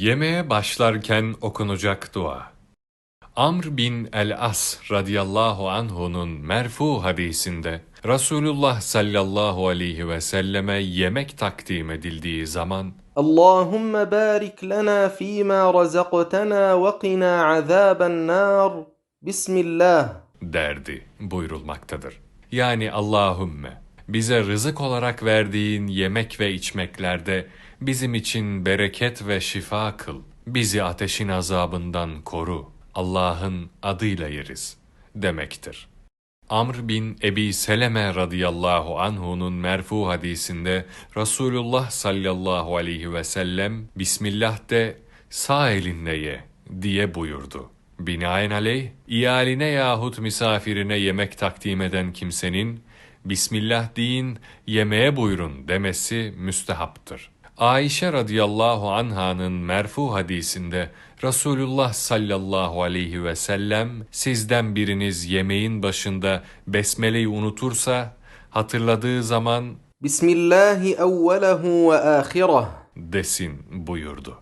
Yemeğe başlarken okunacak dua. Amr bin el-As radıyallahu anhu'nun merfu hadisinde Resulullah sallallahu aleyhi ve selleme yemek takdim edildiği zaman Allahümme barik lana fîmâ razaqtana ve qina azâben nâr. Bismillah derdi buyurulmaktadır. Yani Allahümme bize rızık olarak verdiğin yemek ve içmeklerde bizim için bereket ve şifa kıl. Bizi ateşin azabından koru. Allah'ın adıyla yeriz demektir. Amr bin Ebi Seleme radıyallahu anhu'nun merfu hadisinde Resulullah sallallahu aleyhi ve sellem Bismillah de sağ elinle ye diye buyurdu. Binaenaleyh, iyaline yahut misafirine yemek takdim eden kimsenin, Bismillah deyin, yemeğe buyurun demesi müstehaptır. Ayşe radıyallahu anhanın merfu hadisinde Resulullah sallallahu aleyhi ve sellem sizden biriniz yemeğin başında besmeleyi unutursa hatırladığı zaman Bismillahi evvelehu ve ahireh desin buyurdu.